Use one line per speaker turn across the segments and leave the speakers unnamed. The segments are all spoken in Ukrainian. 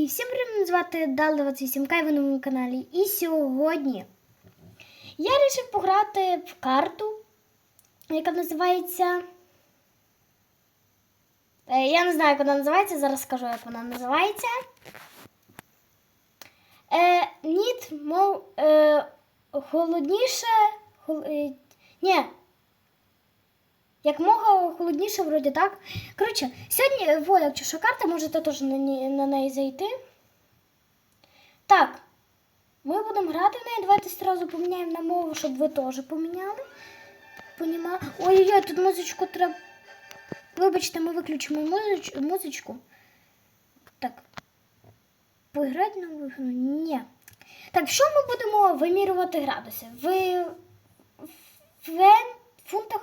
І всім привіт, звати Дал 28 Кай, ви на моєму каналі. І сьогодні я вирішив пограти в карту, яка називається. Е, Я не знаю, як вона називається, зараз скажу, як вона називається. Ніт, мов холодніше. Хол, ні. Як мога холодніше, вроді так. Коротше, сьогодні, во, якщо що карта, можете теж на, на неї зайти. Так. Ми будемо грати в неї. Давайте одразу поміняємо на мову, щоб ви теж поміняли. Поніма... Ой-ой-ой, тут музичку треба. Вибачте, ми виключимо музич... музичку. Так. Поіграти на вихну? Ні. Так, що ми будемо вимірювати градуси? В, в вен... фунтах?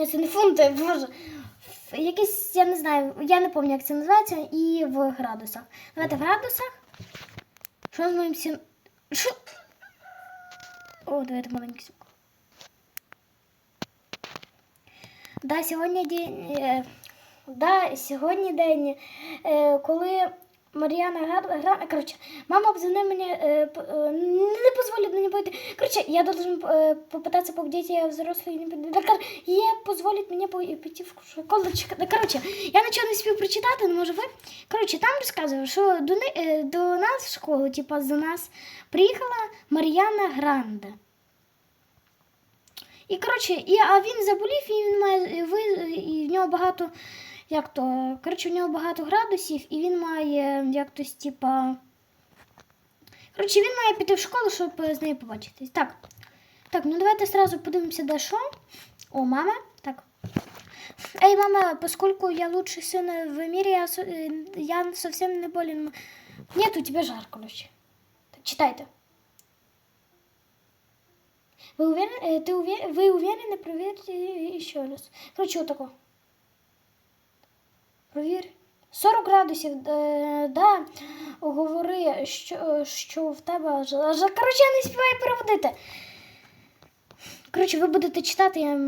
Ні, це не фунти, боже. Якісь, я не знаю, я не пам'ятаю, як це називається, і в градусах. Давайте в градусах. Що з моїм сім. Що? О, давайте маленький звук. Да, сьогодні день. е, Да, сьогодні день, е, коли Мар'яна гра- гра... Коротше, мама обзвонила мені, е, е, не дозволить мені пойти. Коротше, я должен е, попытаться побудить, я взрослый, не буду. Да, кор- Є позволить мені пой- піти в школу. Чека- Да, коротше, я нічого не спів прочитати, але може ви. Коротше, там розказував, що до, ни- е, до нас в школу, типа, за нас приїхала Мар'яна Гранде. І коротше, і, а він заболів, і він має ви, і в нього багато, як то, коротше, в нього багато градусів, і він має як тось, типа. Коротше, він має піти в школу, щоб е, з нею побачитись. Так. Так, ну давайте сразу подивимося, де що. О, мама. Так. Эй, мама, поскольку я лучший сын в мире, я, со- э, я совсем не болен. Нет, у тебя жар, короче. Так, читайте. Вы уверены? э, Ты уве- Вы уверены? Проверьте еще раз. Короче, вот такое. Провір. 40 градусів, е, да, говори, що, що в тебе. Коротше, я не співаю переводити. Коротше, ви будете читати. Я...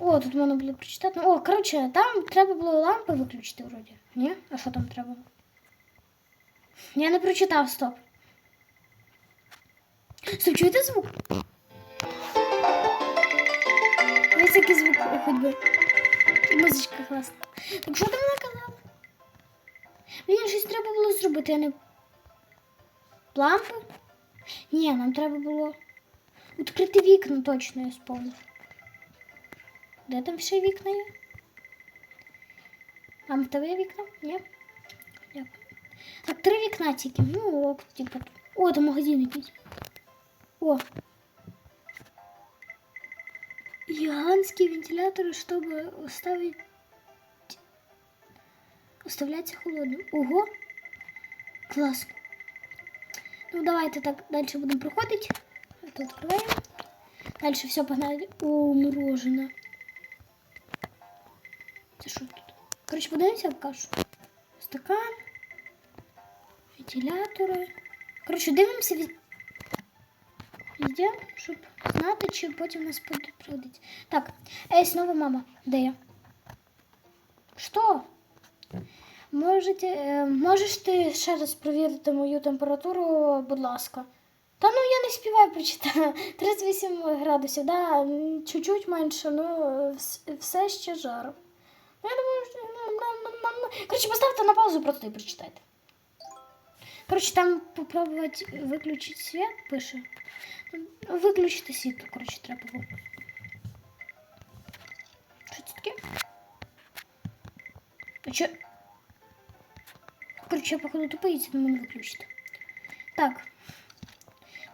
О, тут можна було прочитати. О, коротше, там треба було лампи виключити вроді. Ні? А що там треба? Я не прочитав, стоп. Стоп, чуєте звук? Ось який звук хоч би. І Музичка класна. Так що ти мене казала? Мені щось треба було зробити, а не. Лампи? Ні, нам треба було відкрити вікна, точно я сповнив. Де там ще вікна є? А в тебе вікна? Ні? Дякую. Так, три вікна тільки. Ну, ок, типу. О, там магазин якийсь. О Гигантские вентиляторы, чтобы оставить... Оставляться холодным. Ого! Классно. Ну, давайте так дальше будем проходить. Это открываем. Дальше все погнали. О, мороженое. Это что тут? Короче, подивимося в кашу. Стакан. Вентилятори. Коротше, дивимося від... везде, щоб знати, чи потім нас будуть. Так, ей, знову мама. Де я? Що? Можете, е, можеш ти ще раз перевірити мою температуру, будь ласка. Та ну я не співаю прочитати. 38 градусів, да, чуть-чуть менше, ну все ще жаро. Ну, Я думаю, що... ну. Коротше, поставте на паузу, просто і прочитайте. Коротше, там попробувати виключити світ, пише. Ну, Виключити світло, коротше, треба було. Що це таке? А чо? Коротше, я походу тупий, це не мене виключити. Так.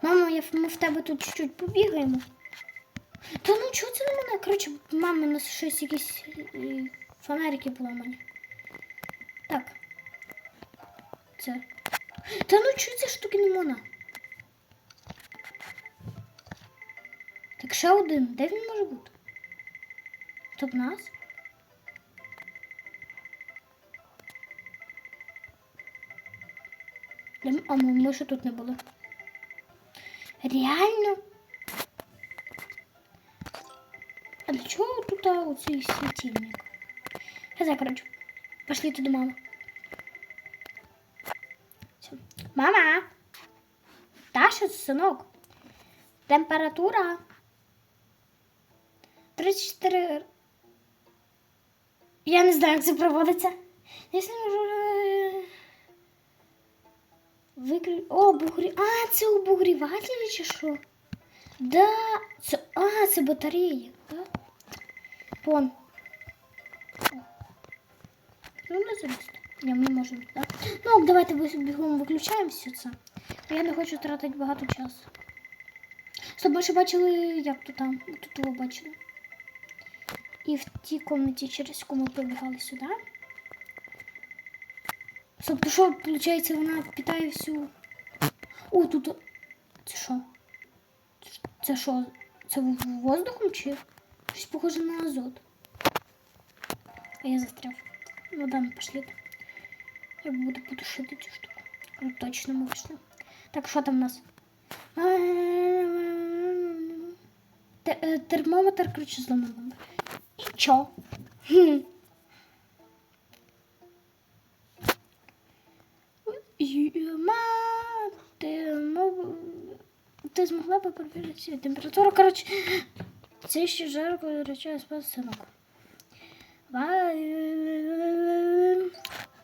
Мама, я, ми в тебе тут чуть-чуть побігаємо. Та ну чого це на мене? Коротше, мама, у нас щось якісь е, фонарики поламані. Так. Це. Та ну чого ці штуки не можна? Так ще один. Де він може бути? Тут нас? А ми, ми ще тут не були. Реально? А для чого тут оцей світильник? Хаза, коротше. Пошли туди, мама. Все. Мама! Це, синок? Температура. 34. Я не знаю, як це проводиться. Не Викрив... О, обогрі... А, це обогрівателі чи що? Да, це... А, це батареї. Да? Вон. Ну, не залізти. Ні, ми можемо, так? Ну, давайте бігом виключаємо все це. Я не хочу тратити багато часу. Ми ще бачили, як то там. Тут його бачили. І в тій комнаті, через яку ми пробігали сюди. Стоп, то що, виходить, вона питає всю. О, тут. Це що? Це- що? Це воздухом чи? Щось похоже на азот. А я застряв. Ну да, ми пошли. Я буду потушити цю штуку. Ну, точно ми вийшли. Так, що там у нас? Е, Термометр, коротше, зламаний. Чо? Хм. Ти, змогла би перевірити температуру, коротше, це ще жарко речає спас синок.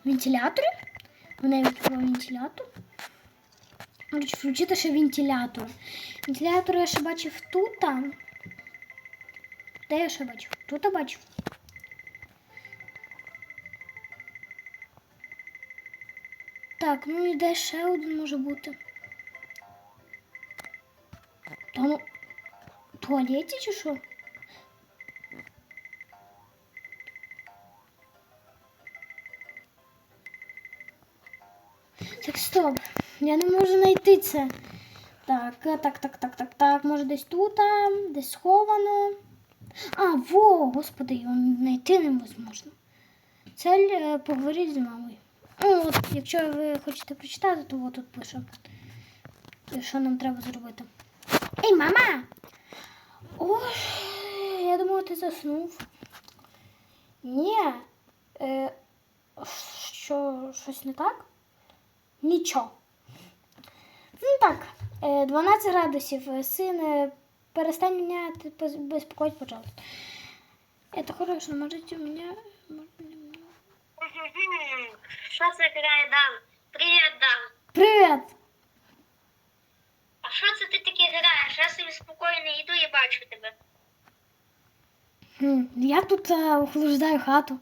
Вентилятори? У неї відкрив вентилятор. Включити ще вентилятор. Вентилятор я ще бачив тут. там. Де я ще бачив? Тут я. Так, ну і де ще один може бути? Там у туалеті чи що? Так, стоп. Я не можу знайти це. Так, так, так, так, так, так. Може десь тут, а, десь сховано. А, во, господи, його знайти невозможно. Цель е, поговорити з мамою. Ну, от, якщо ви хочете прочитати, то от тут пише. Що нам треба зробити. Ей, мама! Ой, я думала, ти заснув. Ні. Е, що, щось не так? Нічого. Ну так, е, 12 градусів. Е, Син, перестань пос- беспокоить, пожалуйста. Это хорошо, можете у меня...
Що це грає Дан? Привіт, Дан.
Привет!
А що це ти таке граєш? Я собі спокійно йду і бачу тебе.
Я тут е, охлаждаю хату.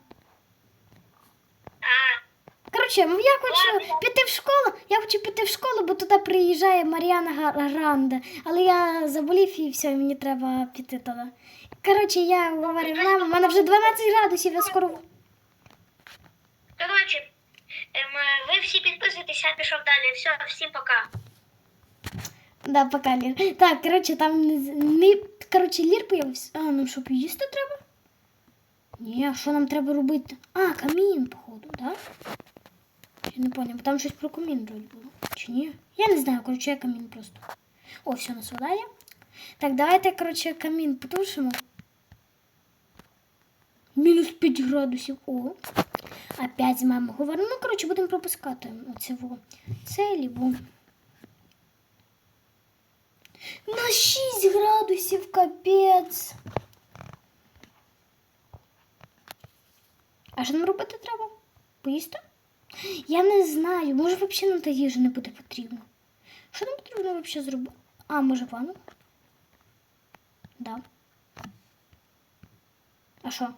А,
Коротше, ну, я хочу піти в школу. Я хочу піти в школу, бо туди приїжджає Мар'яна Гранде. Але я заболів і все, і мені треба піти туди. Коротше, я говорю, мама, в мене вже 12 градусів, я скоро.
коротше, ви всі підписуйтесь, я пішов далі. Все, всім пока.
Да, пока Лір. Так, коротше, там не, коротше, Лір появився. А, нам що, поїсти треба? Ні, а що нам треба робити? А, камін, походу, да? Я не поняв, бо там щось про камін вроді було. Чи ні? Я не знаю, коротше, я камін просто. О, все, нас вода. Так, давайте, коротше, камін потушимо. Мінус 5 градусів. О. Опять з мамою говоримо. Ну, коротше, будемо пропускати оцього. Це. На 6 градусів капець. А що нам робити треба? Поїсти? Я не знаю. Може, взагалі нам та їжа не буде потрібна. Що нам потрібно взагалі зробити? А, може, ванну? Да. А що?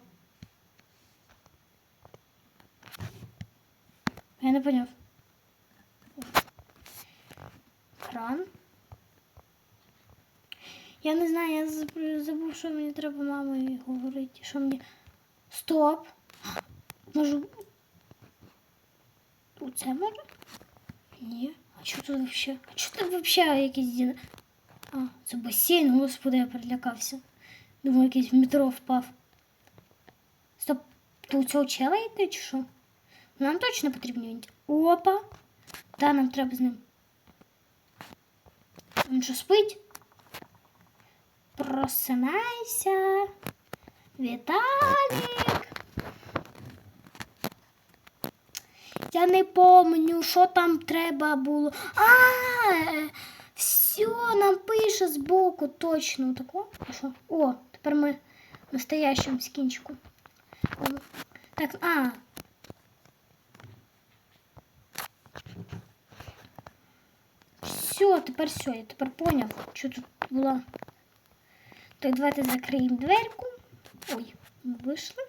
Я не поняв. Кран. Я не знаю, я забув, що мені треба мамі говорити. Що мені. Стоп! Можу. Оце може? Ні. А що тут взагалі? А що тут взагалі якийсь дін... А, це басейн, господи, я перелякався. Думаю, якийсь в метро впав. Стоп, то у цього чела йти чи? Нам точно потрібні. Опа! Да, нам треба з ним. Він що спить? Просинайся. Віталік. Я не помню, що там треба було. А, все, нам пише збоку, точно. Тако? О, тепер ми в настоящому скінчику. Так, а. Все, тепер все, я тепер поняв, що тут було. Так, давайте закриємо дверку. Ой, ми вийшли.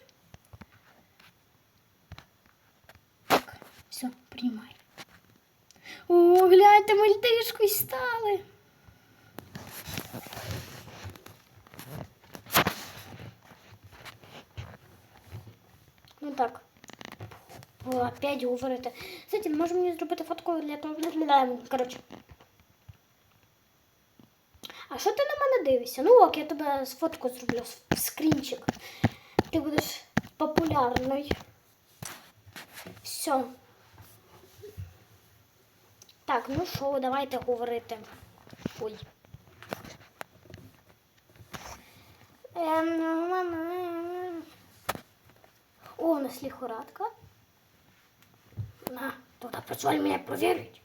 Так, все, приймай. О, гляньте, мальтишкою стали. Ну так. О, опять говорити. Кстати, може мені зробити фотку для того. Коротше. А що ти на мене дивишся? Ну ок, я тебе фотку зроблю, скрінчик. Ти будеш популярний. Все. Так, ну що, давайте говорити. Ой. Ем. О, у нас лихорадка. На, тогда позволь меня проверить.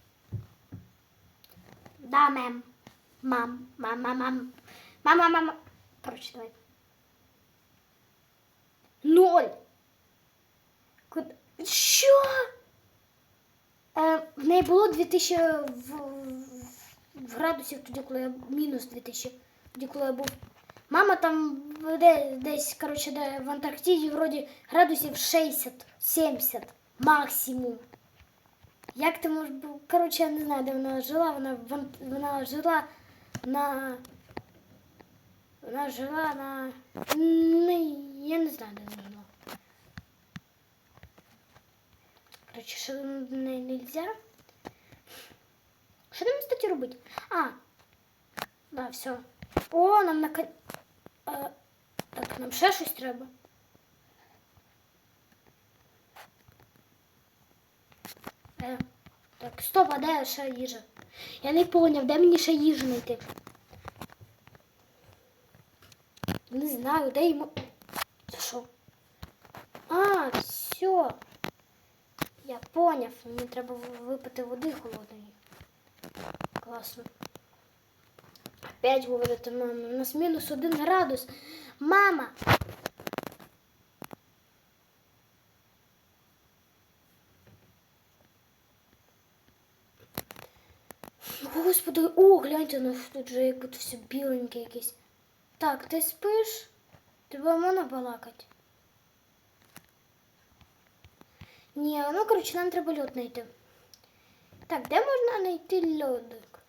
Да, мэм. Мам, мам, мам, мам. Мама, мама. Короче, давай. Ноль. Куди? Що? Е, в неї було 2000 в, в, градусів тоді, коли я мінус 2000, тоді, коли я був. Мама там де, десь, коротше, де в Антарктиді вроді градусів 60-70 максимум. Як ти можеш Коротше, я не знаю, де вона жила. Вона, вона жила на. Вона жила на. Не, я не знаю, де вона жила. Коротше, що не нельзя. Що нам, кстати, робити? А, да, все. О, нам на а, Так, нам ще щось треба. Е, так, стоп, а де ще? Я не поняв, де мені ще їжу? Не знаю, де йому. Це що? А, все. Я поняв, мені треба випити води холодної. Класно. Опять говорите, мама, у нас мінус один градус. Мама! Господи, о, гляньте, ну тут же як все біленьке якесь. Так, ти спиш? Тебе можна балакати? Ні, ну коротше, нам треба льод знайти. Так, де можна знайти льодик?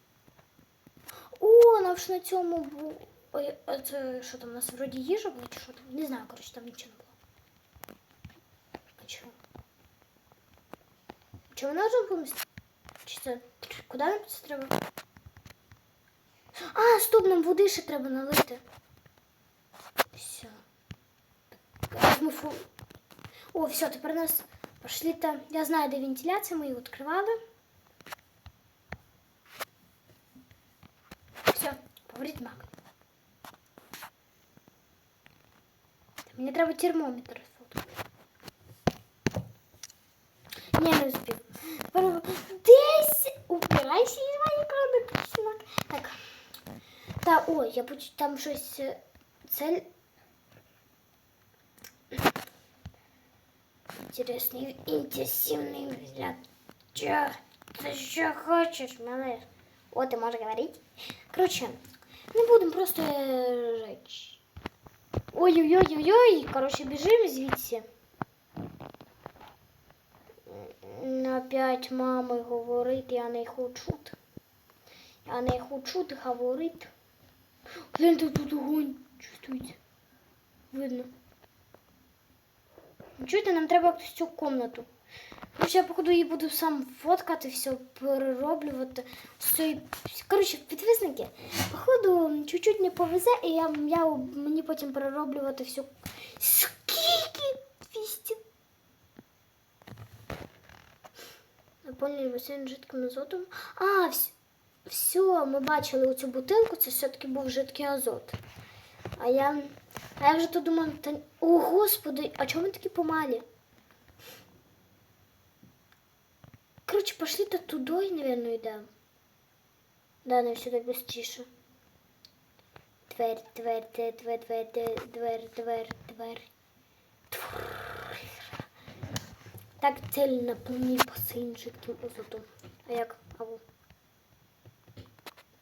О, нам ж на цьому був. Ой, а це що там, у нас вроді їжа була чи що там? Не знаю, коротше, там нічого не було. А чого? Чи вона вже помістити? Чи це? Куди нам це треба? А, стоп, нам води ще треба налити. Все. Так, ми фу... О, все, тепер нас пошли то. Я знаю, де вентиляція, ми її відкривали. Все, говорить мак. Мені треба термометр сфоткати. Ні, не успів. Тепер Десь убирайся із Майнкрафта, красиво. Так. Та, ой, я бачу там щось е, цель. Интересный, интенсивный взгляд. Чё? Ты что хочешь, малыш? Вот ты можешь говорить. Короче, не будем просто э, жечь. Ой-ой-ой-ой-ой. Короче, бежим звідси. М, Опять мами говорить, я не хочу. Я не хочу говорити. Гляньте, тут огонь чувствується. Видно. Чуєте, нам треба якось цю комнату. Короче, я походу її буду сам фоткати, все перероблювати. Все, коротше, підписники, походу, чуть-чуть не повезе, і я, я мені потім перероблювати всю. Скільки? 200? Наповнює басейн жидким азотом. А, все, все, ми бачили оцю бутилку, це все-таки був жидкий азот. А я, а я вже тут думала, та... о, господи, а чому ми такі помалі? коротше, пошли то туди, наверное, йдемо. Да, нам сюди быстріше. Дверь, дверь, дверь, дверь, дверь, дверь, дверь, дверь, дверь. Так цель наповній басейнчик тим озотом. А як? Ау.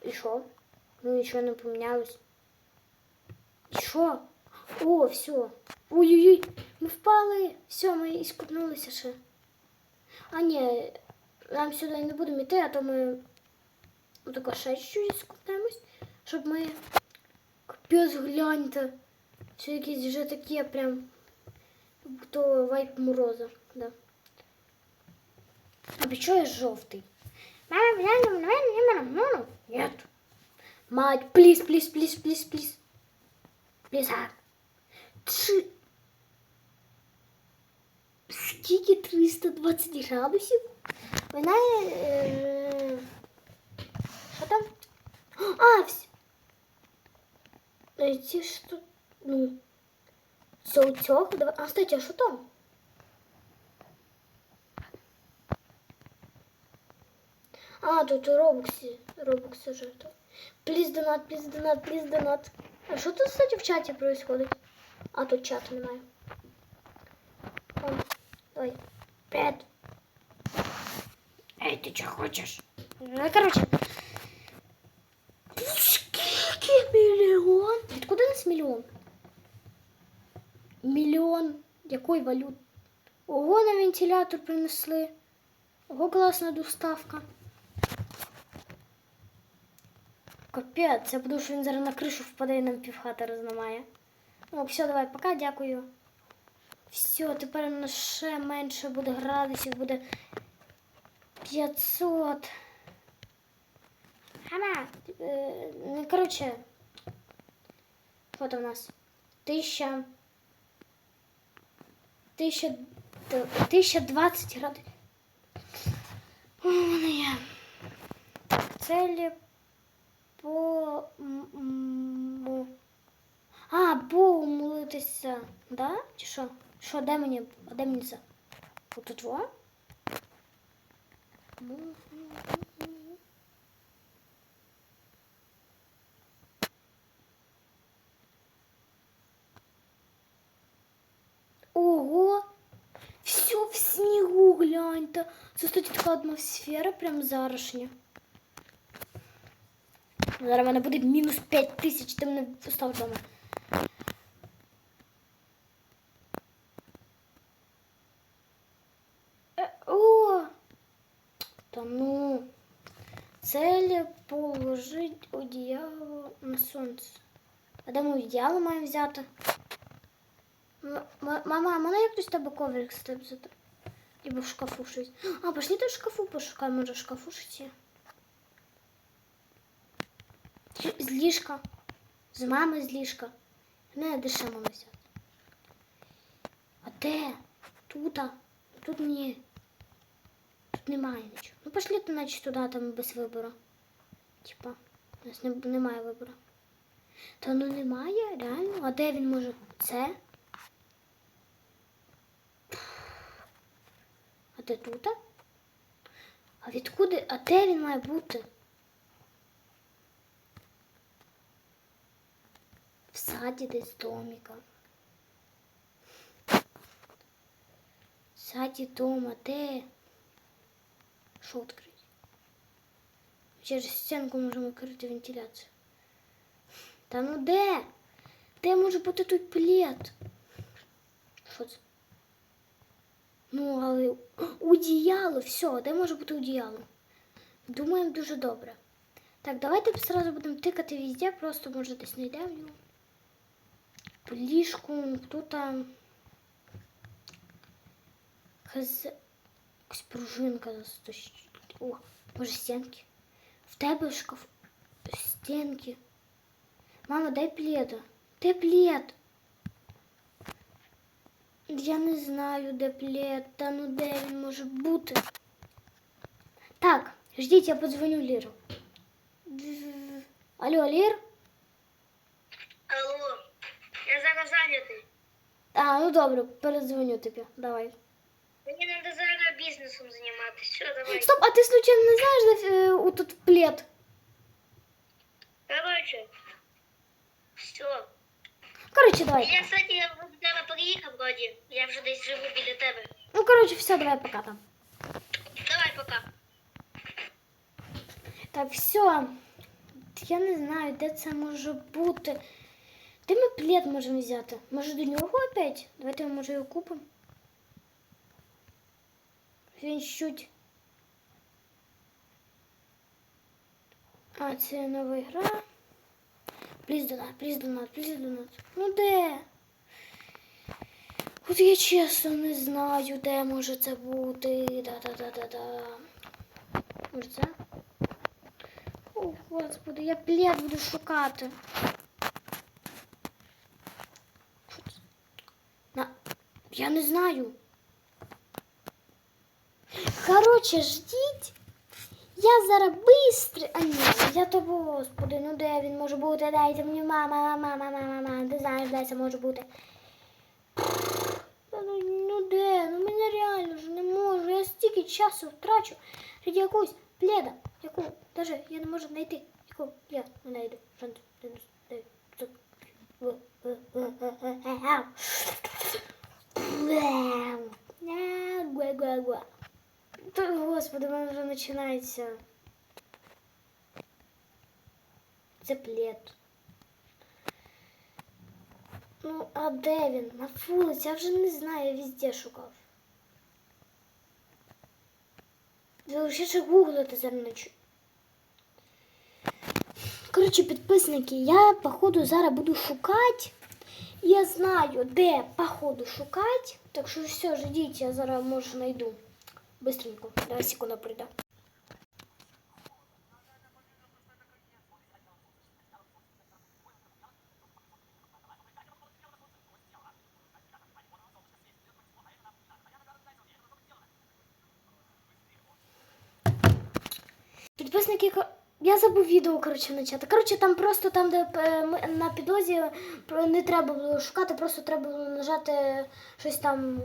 І що? Ну нічого не помінялось. Що? О, все. Ой-ой-ой, ми впали. Все, ми іскупнулися ще. А ні, нам сюди не будемо йти, а то ми отако ще чуть скупнемось, щоб ми капець гляньте. Все якісь вже такі прям то вайп мороза. Да. А чого я жовтий? Мама, Нет. Мать, плиз, плиз, плиз, плиз, плиз. Бізар. чи, Скільки 320 градусів? Вона е... Що там? А, все. Эти что... Ну... Все утек. Давай... А, кстати, а что там? А, тут робокси. Робокси жертва. Плиз донат, плиз донат, плиз донат. А що тут, кстати, в чаті происходит? А, тут чату немає. О, давай. Привет. Эй, ты что хочешь? Ну, короче. Скільки мільйон? Откуда у нас мільйон? Мільйон якої валют? Ого, на вентилятор принесли. Ого, класна доставка. Капець, я буду, що він зараз на кришу впаде і нам півхати розламає. Ну, все, давай, пока, дякую. Все, тепер у нас ще менше буде градусів, буде 500. Ана, е, ну, коротше, що у нас? Тисяча. Тисяча. Тисяча двадцять градусів. О, мене є. Целі по. м- м- А, Богу молитися. Да? Чи що? Що, де мені? А де мені це? Отут во? Ого! Все в снігу, гляньте. Це, кстати, така атмосфера прям зарашня. Зараз в мене буде мінус 5 тисяч, ти мене постав вдома. Е! Та ну. Цель положить одіяло на сонце. А де ми одіяло маємо взяти? Мама, а можна я хтось тебе коврик з тебе взяти? Либо в шкафу щось. А, пошли то в шкафу пошукаємо, може в шкафу щось є. З ліжка. З мами з ліжка. Не, де ще мама взяти? А де? Тута. Тут ні. Тут немає нічого. Ну пошли то наче туди, там без вибору. Типа, у нас не, немає вибору. Та ну немає, реально. А де він може? Це? А де тут? А відкуди? А де він має бути? Саді десь доміка. В саді дома, де? Що відкрити? Через стінку можемо відкрити вентиляцію. Та ну де? Де може бути той плед? Що це? Ну, але одіяло, все, де може бути одіяло? Думаємо дуже добре. Так, давайте сразу будемо тикати везде, просто може десь знайдемо його. По ліжку, тут там. Хз... Якась пружинка стоїть. О, може стінки. В тебе шкаф. Стінки. Мама, дай пледа. Де плед? Я не знаю, де плед. Та ну де він може бути. Так, ждіть, я подзвоню Ліру. Дз- Алло, Лір?
зараз зайнятий.
А, ну добре, передзвоню тобі. Давай.
Мені треба зараз бізнесом займатися. Все, давай.
Стоп, а ти случайно не знаєш, де е, тут плед?
Короче. Все.
Коротше, давай.
Я, кстати, я до тебе приїхав вроді. Я вже десь живу біля тебе.
Ну, коротше, все, давай пока там.
Давай, пока.
Так, все. Я не знаю, де це може бути. Де ми плед можемо взяти? Може до нього опять? Давайте може його купимо. Він чуть. А, це нова гра. Пліз донат, пліз донат, пліз донат. Ну де? От я чесно не знаю, де може це бути. Да-да-да-да-да. Може це? О, господи, я плед буду шукати. Що це? На... Я не знаю. Короче, ждіть. Я зараз быстро. А ні, я то, господи, ну де він може бути? Дайте мені мама, мама, мама, мама. Ти знаєш, де це може бути. Ну, ну де? Ну мене реально ж не можу. Я стільки часу втрачу ради якусь пледа, яку даже я не можу знайти. Яку я не знайду. Шанс, гуа-гуа-гуа. Господи, в мене вже починається. Це. Ну, а де він? На вулиці, я вже не знаю, я везде шукав. Ви ще гуглити зараз ночі. Коротше, підписники, я походу зараз буду шукати. Я знаю, де походу шукати. Так що все, ждіть, я зараз може знайду. Быстренько. Давай секунду прийде. Підписники, я забув відео, коротше, начати. Коротше, там просто там, де е, на підлозі не треба було шукати, просто треба було нажати щось там,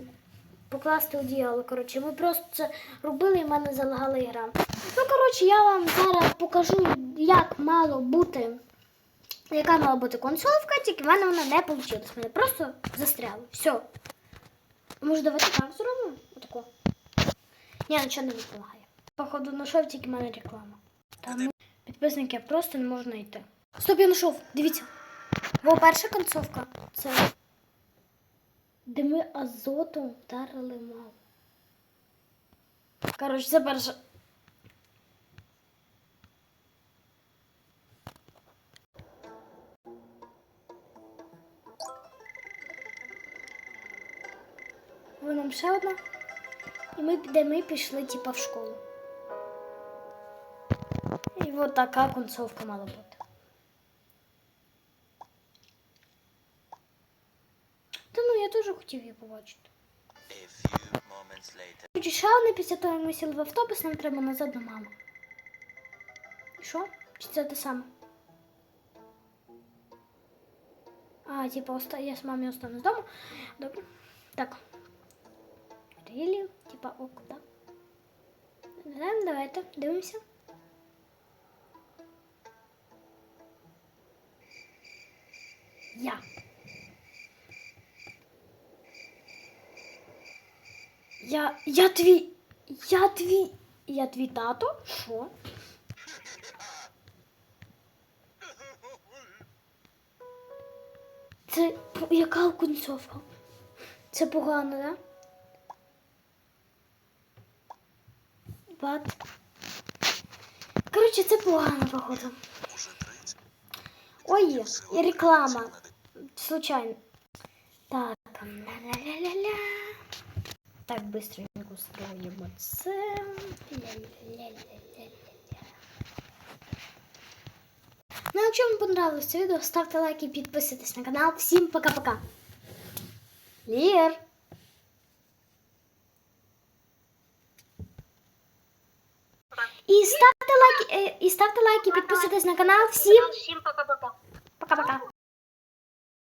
покласти у діяло. Коротше, ми просто це робили і в мене залагала ігра. Ну, коротше, я вам зараз покажу, як мало бути, яка мала бути концовка, тільки в мене вона не вийшла. Мене просто застряло. Все. Може, давайте так зробимо? Отако. Ні, нічого не допомагає. Походу, знайшов тільки в мене реклама. Там підписники просто не можу знайти. Стоп, я знайшов. Дивіться. Бо перша концовка це де ми азотом вдарили мало. Коротше, це перша. Ви нам ще одна. І ми, де ми пішли, типа, в школу. І от така концовка мала бути. Та ну, я теж хотів її побачити.
A few moments later.
Коротше, ще одне після того, як ми сіли в автобус, нам треба назад до мами. І що? Чи це те саме? А, типа, оста... я з мамою останусь вдома. Добре. Так. Рілі, типа, ок, так. Да, давайте, дивимося. Я. Я. Я твій. Я твій. Я твій тато? Що? Це яка концовка? Це погано, да? Бат. Коротше, це погано, походу. Ой, і реклама. Случайно. Так, ля-ля-ля-ля. Так, быстренько строим це. Ля-ля-ля-ля-ля-ля. Ну, якщо вам понравилось це відео, ставте лайк і підписуйтесь на канал. Всім пока-пока. Лір. І ставте лайк, е, і ставте лайк і підписуйтесь на канал. Всім
Всім пока-пока.
пока-пока.